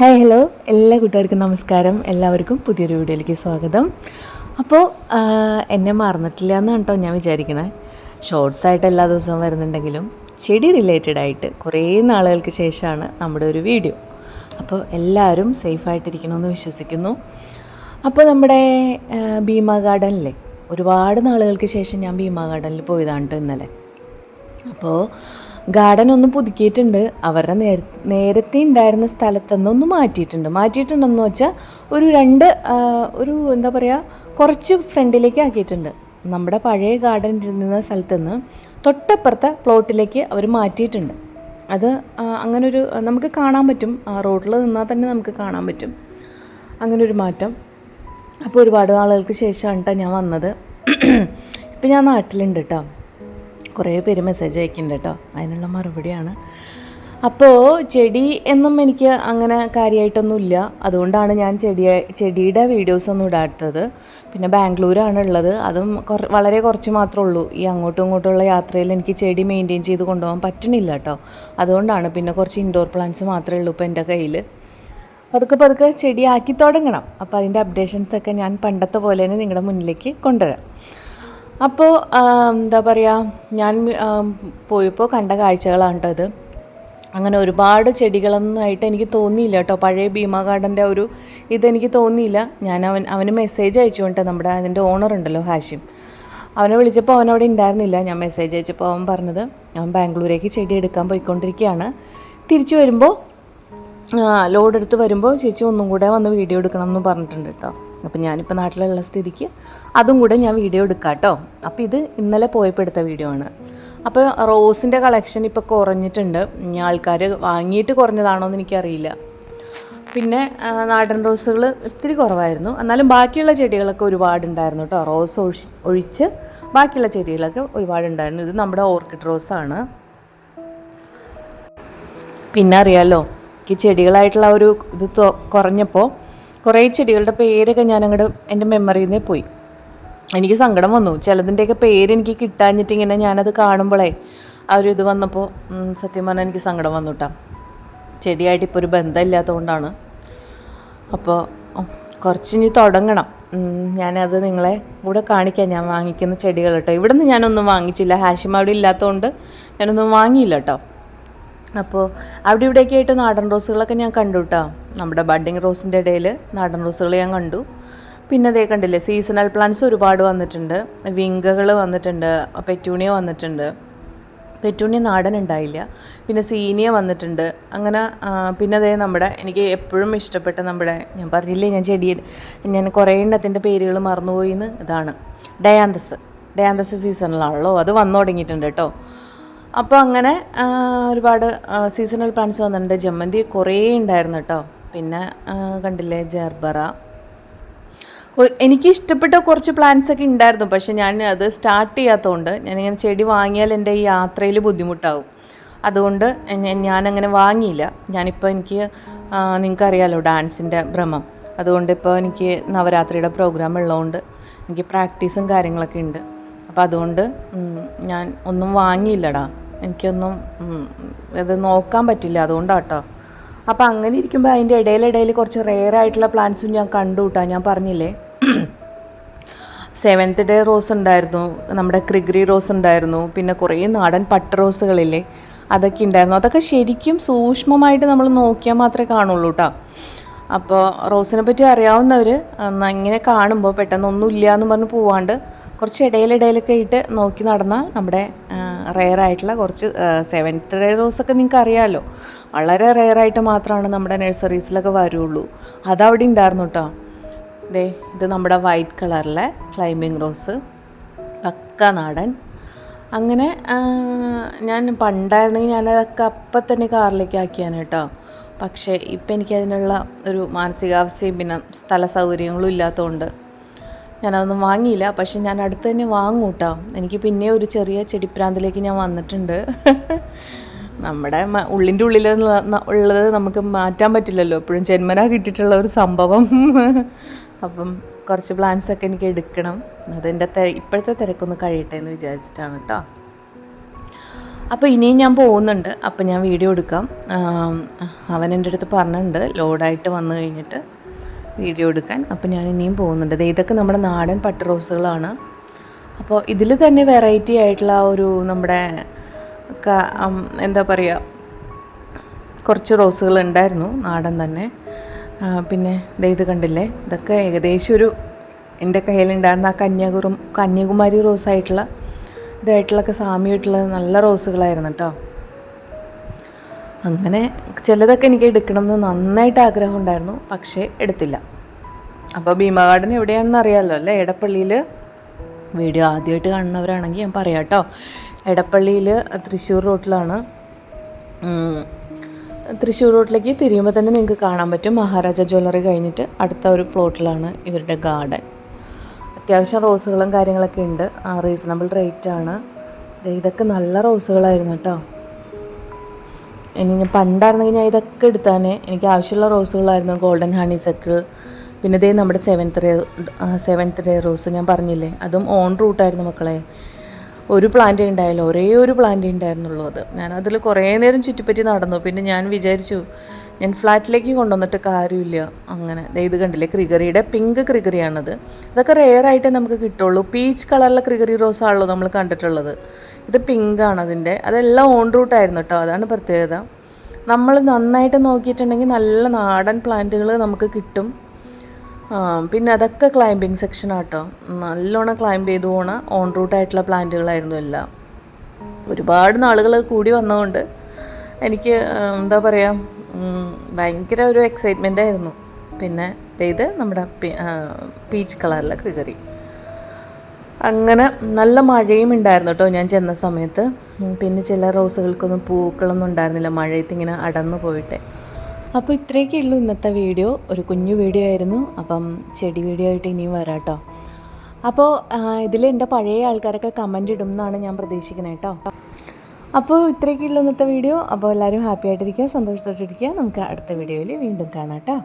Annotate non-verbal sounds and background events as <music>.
Hi hello എല്ലാ കൂട്ടുകാർക്കും നമസ്കാരം. എല്ലാവർക്കും പുതിയൊരു വീഡിയോയിലേക്ക് സ്വാഗതം. അപ്പോൾ എന്നെ മറന്നിട്ടില്ല എന്നാണ് കേട്ടോ ഞാൻ വിചാരിക്കുന്നത് ഷോർട്സ് ആയിട്ട് എല്ലാ ദിവസവും വരുന്നുണ്ടെങ്കിലും ചെടി റിലേറ്റഡ് ആയിട്ട് കുറേ നാളുകൾക്ക് ശേഷമാണ് നമ്മുടെ ഒരു വീഡിയോ. അപ്പോൾ എല്ലാവരും സേഫായിട്ടിരിക്കണമെന്ന് വിശ്വസിക്കുന്നു. അപ്പോൾ നമ്മുടെ ഭീമാ ഗാർഡനിലെ ഒരുപാട് നാളുകൾക്ക് ശേഷം ഞാൻ ഭീമാ ഗാർഡനിൽ പോയതാണ് ഇന്നലെ. അപ്പോൾ ഗാർഡൻ ഒന്ന് പുതുക്കിയിട്ടുണ്ട്. അവരുടെ നേര നേരത്തെ ഉണ്ടായിരുന്ന സ്ഥലത്ത് നിന്ന് മാറ്റിയിട്ടുണ്ട്. മാറ്റിയിട്ടുണ്ടെന്ന് വെച്ചാൽ ഒരു രണ്ട് ഒരു എന്താ പറയുക കുറച്ച് ഫ്രണ്ടിലേക്ക് ആക്കിയിട്ടുണ്ട്. നമ്മുടെ പഴയ ഗാർഡൻ ഇരുന്ന സ്ഥലത്തു നിന്ന് തൊട്ടപ്പുറത്തെ പ്ലോട്ടിലേക്ക് അവർ മാറ്റിയിട്ടുണ്ട്. അത് അങ്ങനൊരു നമുക്ക് കാണാൻ പറ്റും. റോഡിൽ നിന്നാൽ തന്നെ നമുക്ക് കാണാൻ പറ്റും. അങ്ങനൊരു മാറ്റം. അപ്പോൾ ഒരുപാട് നാളുകൾക്ക് ശേഷമാണ് കേട്ടോ ഞാൻ വന്നത്. ഇപ്പം ഞാൻ നാട്ടിലുണ്ട് കേട്ടോ കുറേ പേര് മെസ്സേജ് അയക്കുന്നുണ്ട് കേട്ടോ. അതിനുള്ള മറുപടിയാണ്. അപ്പോൾ ചെടി എന്നും എനിക്ക് അങ്ങനെ കാര്യമായിട്ടൊന്നുമില്ല അതുകൊണ്ടാണ് ഞാൻ ചെടി ചെടിയുടെ വീഡിയോസൊന്നും ഇടാത്തത്. പിന്നെ ബാംഗ്ലൂരാണ് ഉള്ളത്. അതും വളരെ കുറച്ച് മാത്രമേ ഉള്ളൂ. ഈ അങ്ങോട്ടും ഇങ്ങോട്ടുമുള്ള യാത്രയിൽ എനിക്ക് ചെടി മെയിന്റെയിൻ ചെയ്ത് കൊണ്ടുപോകാൻ പറ്റണില്ല കേട്ടോ. അതുകൊണ്ടാണ് പിന്നെ കുറച്ച് ഇൻഡോർ പ്ലാന്റ്സ് മാത്രമേ ഉള്ളൂ ഇപ്പോൾ എന്റെ കയ്യിൽ. പതുക്കെ പതുക്കെ ചെടിയാക്കി തുടങ്ങണം. അപ്പോൾ അതിന്റെ അപ്ഡേഷൻസൊക്കെ ഞാൻ പണ്ടത്തെ പോലെ തന്നെ നിങ്ങളുടെ മുന്നിലേക്ക് കൊണ്ടുവരാം. അപ്പോൾ എന്താ പറയുക ഞാൻ പോയപ്പോൾ കണ്ട കാഴ്ചകളാണ് കേട്ടോ ഇത്. അങ്ങനെ ഒരുപാട് ചെടികളൊന്നും ആയിട്ട് എനിക്ക് തോന്നിയില്ല കേട്ടോ പഴയ ഭീമ ഗാർഡന്റെ ഒരു ഇതെനിക്ക് തോന്നിയില്ല. ഞാൻ അവൻ അവന് മെസ്സേജ് അയച്ചു കൊണ്ട് നമ്മുടെ അതിന്റെ ഓണർ ഉണ്ടല്ലോ ഹാഷിം. അവനെ വിളിച്ചപ്പോൾ അവൻ അവിടെ ഉണ്ടായിരുന്നില്ല ഞാൻ മെസ്സേജ് അയച്ചപ്പോൾ അവൻ പറഞ്ഞത് അവൻ ബാംഗ്ലൂരേക്ക് ചെടി എടുക്കാൻ പോയിക്കൊണ്ടിരിക്കുകയാണ് തിരിച്ചു വരുമ്പോൾ ലോഡ് എടുത്ത് വരുമ്പോൾ ചേച്ചി ഒന്നും കൂടെ വന്ന് വീഡിയോ എടുക്കണം എന്ന് പറഞ്ഞിട്ടുണ്ട് കേട്ടോ അപ്പോൾ ഞാനിപ്പോൾ നാട്ടിലുള്ള സ്ഥിതിക്ക് അതും കൂടെ ഞാൻ വീഡിയോ എടുക്കാം കേട്ടോ അപ്പോൾ ഇത് ഇന്നലെ പോയപ്പോൾ എടുത്ത വീഡിയോ ആണ്. അപ്പോൾ റോസിന്റെ കളക്ഷൻ ഇപ്പോൾ കുറഞ്ഞിട്ടുണ്ട്. ആൾക്കാർ വാങ്ങിയിട്ട് കുറഞ്ഞതാണോ എന്ന് എനിക്കറിയില്ല. പിന്നെ നാടൻ റോസുകൾ ഇത്തിരി കുറവായിരുന്നു. എന്നാലും ബാക്കിയുള്ള ചെടികളൊക്കെ ഒരുപാടുണ്ടായിരുന്നു കേട്ടോ റോസ് ഒഴി ഒഴിച്ച് ബാക്കിയുള്ള ചെടികളൊക്കെ ഒരുപാടുണ്ടായിരുന്നു. ഇത് നമ്മുടെ ഓർക്കിഡ് റോസാണ്. പിന്നെ അറിയാലോ ഈ ചെടികളായിട്ടുള്ള ഒരു ഇത് കുറഞ്ഞപ്പോൾ കുറേ ചെടികളുടെ പേരൊക്കെ ഞാൻ അങ്ങോട്ട് എന്റെ മെമ്മറിയിൽ നിന്ന് പോയി. എനിക്ക് സങ്കടം വന്നു. ചിലതിന്റെയൊക്കെ പേര് എനിക്ക് കിട്ടാഞ്ഞിട്ട് ഇങ്ങനെ ഞാനത് കാണുമ്പോഴേ ആ ഒരു ഇത് വന്നപ്പോൾ സത്യം പറഞ്ഞാൽ എനിക്ക് സങ്കടം വന്നു കേട്ടോ ചെടിയായിട്ട് ഇപ്പോൾ ഒരു ബന്ധമില്ലാത്തതുകൊണ്ടാണ് അപ്പോൾ കുറച്ച് കുറച്ചിനി തുടങ്ങണം. ഞാനത് നിങ്ങളെ കൂടെ കാണിക്കാം. ഞാൻ വാങ്ങിക്കുന്ന ചെടികൾ കേട്ടോ ഇവിടെ നിന്ന് ഞാനൊന്നും വാങ്ങിച്ചില്ല. ഹാഷിമ അവിടെ ഇല്ലാത്തതുകൊണ്ട് ഞാനൊന്നും വാങ്ങിയില്ല കേട്ടോ അപ്പോൾ അവിടെ ഇവിടെയൊക്കെ ആയിട്ട് നാടൻ റോസുകളൊക്കെ ഞാൻ കണ്ടു കേട്ടോ നമ്മുടെ ബഡ്ഡിങ് റോസിന്റെ ഇടയിൽ നാടൻ റോസുകൾ ഞാൻ കണ്ടു. പിന്നെ അതേ കണ്ടില്ലേ സീസണൽ പ്ലാന്റ്സ് ഒരുപാട് വന്നിട്ടുണ്ട്. വിങ്കകൾ വന്നിട്ടുണ്ട് പെറ്റൂണിയ വന്നിട്ടുണ്ട്. പെറ്റൂണിയ നാടൻ ഉണ്ടായില്ല. പിന്നെ സീനിയ വന്നിട്ടുണ്ട്. അങ്ങനെ പിന്നെ അതേ നമ്മുടെ എനിക്ക് എപ്പോഴും ഇഷ്ടപ്പെട്ട നമ്മുടെ ഞാൻ പറഞ്ഞില്ലേ ഞാൻ ചെടിയിൽ ഞാൻ കുറേ എണ്ണത്തിന്റെ പേരുകൾ മറന്നുപോയി എന്ന് ഇതാണ് ഡയാന്തസ്. ഡയാന്തസ് സീസണിലാണല്ലോ അത് വന്നു തുടങ്ങിയിട്ടുണ്ട് കേട്ടോ. അപ്പോൾ അങ്ങനെ ഒരുപാട് സീസണൽ പ്ലാന്റ്സ് വന്നിട്ടുണ്ട്. ജമ്മന്തി കുറേ ഉണ്ടായിരുന്നു കേട്ടോ. പിന്നെ കണ്ടില്ലേ ജർബറ എനിക്ക് ഇഷ്ടപ്പെട്ട കുറച്ച് പ്ലാന്റ്സ് ഒക്കെ ഉണ്ടായിരുന്നു പക്ഷെ ഞാൻ അത് സ്റ്റാർട്ട് ചെയ്യാത്തതുകൊണ്ട് ഞാനിങ്ങനെ ചെടി വാങ്ങിയാൽ എന്റെ ഈ യാത്രയിൽ ബുദ്ധിമുട്ടാവും. അതുകൊണ്ട് ഞാനങ്ങനെ വാങ്ങിയില്ല. ഞാനിപ്പോൾ എനിക്ക് നിങ്ങൾക്കറിയാലോ ഡാൻസിന്റെ ഭ്രമം. അതുകൊണ്ട് ഇപ്പോൾ എനിക്ക് നവരാത്രിയുടെ പ്രോഗ്രാം ഉള്ളതുകൊണ്ട് എനിക്ക് പ്രാക്ടീസും കാര്യങ്ങളൊക്കെ ഉണ്ട് അപ്പോൾ അതുകൊണ്ട് ഞാൻ ഒന്നും വാങ്ങിയില്ലടാ. എനിക്കൊന്നും അത് നോക്കാൻ പറ്റില്ല. അതുകൊണ്ടാട്ടോ. അപ്പോൾ അങ്ങനെ ഇരിക്കുമ്പോൾ അതിന്റെ ഇടയിലിടയിൽ കുറച്ച് റെയർ ആയിട്ടുള്ള പ്ലാന്റ്സും ഞാൻ കണ്ടു കൂട്ടാ ഞാൻ പറഞ്ഞില്ലേ? സെവൻത്ത് ഡേ റോസ് ഉണ്ടായിരുന്നു. നമ്മുടെ ക്രിഗ്രി റോസ് ഉണ്ടായിരുന്നു. പിന്നെ കുറേ നാടൻ പട്ട് റോസുകളില്ലേ അതൊക്കെ ഉണ്ടായിരുന്നു. അതൊക്കെ ശരിക്കും സൂക്ഷ്മമായിട്ട് നമ്മൾ നോക്കിയാൽ മാത്രമേ കാണുള്ളൂ കേട്ടോ അപ്പോൾ റോസിനെ പറ്റി അറിയാവുന്നവർ ഇങ്ങനെ കാണുമ്പോൾ പെട്ടെന്ന് എന്ന് പറഞ്ഞ് പോവാണ്ട് കുറച്ച് ഇടയിലിടയിലൊക്കെ ഇട്ട് നോക്കി നടന്നാൽ നമ്മുടെ റെയർ ആയിട്ടുള്ള കുറച്ച് സെവൻത്ത് റോസൊക്കെ നിങ്ങൾക്ക് അറിയാമല്ലോ വളരെ റെയർ ആയിട്ട് മാത്രമാണ് നമ്മുടെ നഴ്സറീസിലൊക്കെ വരുള്ളൂ. അതവിടെ ഉണ്ടായിരുന്നു കേട്ടോ ദേ ഇത് നമ്മുടെ വൈറ്റ് കളറിലെ ക്ലൈമ്പിംഗ് റോസ് പക്ക നാടൻ. അങ്ങനെ ഞാൻ പണ്ടായിരുന്നെങ്കിൽ ഞാനതൊക്കെ അപ്പം തന്നെ കാറിലേക്ക് ആക്കിയാണ് കേട്ടോ പക്ഷേ ഇപ്പം എനിക്കതിനുള്ള ഒരു മാനസികാവസ്ഥയും പിന്നെ സ്ഥല സൗകര്യങ്ങളും ഇല്ലാത്തതുകൊണ്ട് ഞാനതൊന്നും വാങ്ങിയില്ല. പക്ഷെ ഞാൻ അടുത്ത് തന്നെ വാങ്ങും കേട്ടോ എനിക്ക് പിന്നെ ഒരു ചെറിയ ചെടിപ്രാന്തിലേക്ക് ഞാൻ വന്നിട്ടുണ്ട്. <laughs> നമ്മുടെ ഉള്ളിന്റെ ഉള്ളിൽ ഉള്ളത് നമുക്ക് മാറ്റാൻ പറ്റില്ലല്ലോ. എപ്പോഴും ജന്മന കിട്ടിയിട്ടുള്ള ഒരു സംഭവം. <laughs> അപ്പം കുറച്ച് പ്ലാൻസ് ഒക്കെ എനിക്ക് എടുക്കണം. അതെന്റെ ഇപ്പോഴത്തെ തിരക്കൊന്ന് കഴിയട്ടെ എന്ന് വിചാരിച്ചിട്ടാണ് കേട്ടോ അപ്പോൾ ഇനിയും ഞാൻ പോകുന്നുണ്ട്. അപ്പോൾ ഞാൻ വീഡിയോ എടുക്കാം. അവൻ എന്റെ അടുത്ത് പറഞ്ഞിട്ടുണ്ട്. ലോഡായിട്ട് വന്നു കഴിഞ്ഞിട്ട്. വീഡിയോ എടുക്കാൻ. അപ്പോൾ ഞാൻ ഇനിയും പോകുന്നുണ്ട് ഇതൊക്കെ നമ്മുടെ നാടൻ പട്ട് റോസുകളാണ്. അപ്പോൾ ഇതിൽ തന്നെ വെറൈറ്റി ആയിട്ടുള്ള ഒരു നമ്മുടെ എന്താ പറയുക കുറച്ച് റോസുകൾ ഉണ്ടായിരുന്നു നാടൻ തന്നെ. പിന്നെ ഇത് കണ്ടില്ലേ? ഇതൊക്കെ ഏകദേശം ഒരു എന്റെ കയ്യിലുണ്ടായിരുന്ന ആ കന്യാകുറും കന്യാകുമാരി റോസായിട്ടുള്ള ഇതായിട്ടുള്ളൊക്കെ സാമ്യമായിട്ടുള്ള നല്ല റോസുകളായിരുന്നു കേട്ടോ അങ്ങനെ ചിലതൊക്കെ എനിക്ക് എടുക്കണം എന്ന് നന്നായിട്ട് ആഗ്രഹം ഉണ്ടായിരുന്നു പക്ഷേ എടുത്തില്ല. അപ്പോൾ ഭീമ എവിടെയാണെന്ന് അറിയാമല്ലോ അല്ലേ? എടപ്പള്ളിയിൽ വീഡിയോ ആദ്യമായിട്ട് കാണുന്നവരാണെങ്കിൽ ഞാൻ പറയാം കേട്ടോ. എടപ്പള്ളിയിൽ തൃശ്ശൂർ റോട്ടിലാണ്. തൃശ്ശൂർ റോട്ടിലേക്ക് തിരിയുമ്പോൾ തന്നെ നിങ്ങൾക്ക് കാണാൻ പറ്റും. മഹാരാജ ജ്വല്ലറി കഴിഞ്ഞിട്ട് അടുത്ത ഒരു പ്ലോട്ടിലാണ് ഇവരുടെ ഗാർഡൻ. അത്യാവശ്യം റോസുകളും കാര്യങ്ങളൊക്കെ ഉണ്ട്. റീസണബിൾ റേറ്റാണ് ഇതൊക്കെ നല്ല റോസുകളായിരുന്നു കേട്ടോ. ഇനി പണ്ടായിരുന്നെങ്കിൽ ഞാൻ ഇതൊക്കെ എടുത്താൽ എനിക്ക് ആവശ്യമുള്ള റോസുകളായിരുന്നു. ഗോൾഡൻ ഹണി സക്കിൾ പിന്നെ ഇതേ നമ്മുടെ seventh day seventh day rose ഞാൻ പറഞ്ഞില്ലേ? അതും ഓൺ റൂട്ടായിരുന്നു മക്കളെ. ഒരു പ്ലാന്റേ ഉണ്ടായല്ലോ. ഒരേ ഒരു പ്ലാന്റേ ഉണ്ടായിരുന്നുള്ളൂ അത്. ഞാൻ അതിൽ കുറേ നേരം ചുറ്റിപ്പറ്റി നടന്നു. പിന്നെ ഞാൻ വിചാരിച്ചു ഞാൻ ഫ്ലാറ്റിലേക്ക് കൊണ്ടുവന്നിട്ട് കാര്യമില്ല. അങ്ങനെ. ഇത് കണ്ടില്ലേ? ക്രിഗറിയുടെ പിങ്ക് ക്രിഗറിയാണത് ഇതൊക്കെ റെയർ ആയിട്ടേ നമുക്ക് കിട്ടുള്ളൂ. പീച്ച് കളറിലെ ക്രിഗറി റോസ് ആണല്ലോ നമ്മൾ കണ്ടിട്ടുള്ളത്. ഇത് പിങ്കാണ് അതിന്റെ. അതെല്ലാം ഓൺ റൂട്ടായിരുന്നു കേട്ടോ അതാണ് പ്രത്യേകത. നമ്മൾ നന്നായിട്ട് നോക്കിയിട്ടുണ്ടെങ്കിൽ നല്ല നാടൻ പ്ലാന്റുകൾ നമുക്ക് കിട്ടും. പിന്നെ അതൊക്കെ ക്ലൈമ്പിങ് സെക്ഷൻ ആട്ടോ. നല്ലോണം ക്ലൈംബ് ചെയ്തു പോണ ഓൺ റൂട്ടായിട്ടുള്ള പ്ലാന്റുകളായിരുന്നു എല്ലാം. ഒരുപാട് നാളുകൾ കൂടി വന്നതുകൊണ്ട് എനിക്ക് എന്താ പറയുക ഭയങ്കര ഒരു എക്സൈറ്റ്മെന്റ് ആയിരുന്നു. പിന്നെ ഇത് നമ്മുടെ പീച്ച് കളറിലെ ക്രിക്കറി അങ്ങനെ നല്ല മഴയും ഉണ്ടായിരുന്നു കേട്ടോ ഞാൻ ചെന്ന സമയത്ത്. പിന്നെ ചില റോസുകൾക്കൊന്നും പൂക്കളൊന്നും ഉണ്ടായിരുന്നില്ല. മഴയത്ത് ഇങ്ങനെ അടന്നു പോയിട്ട്. അപ്പോൾ ഇത്രയൊക്കെ ഉള്ളൂ ഇന്നത്തെ വീഡിയോ. ഒരു കുഞ്ഞു വീഡിയോ ആയിരുന്നു. അപ്പം ചെടി വീഡിയോ ആയിട്ട് ഇനിയും വരാം കേട്ടോ അപ്പോൾ ഇതിൽ എന്റെ പഴയ ആൾക്കാരൊക്കെ കമന്റ് ഇടും എന്നാണ് ഞാൻ പ്രതീക്ഷിക്കുന്നത് കേട്ടോ അപ്പോൾ ഇത്രയൊക്കെ ഉള്ളൂ ഇന്നത്തെ വീഡിയോ. അപ്പോൾ എല്ലാവരും ഹാപ്പി ആയിട്ടിരിക്കുക സന്തോഷത്തോട്ടിരിക്കുക. നമുക്ക് അടുത്ത വീഡിയോയിൽ വീണ്ടും കാണാം കേട്ടോ.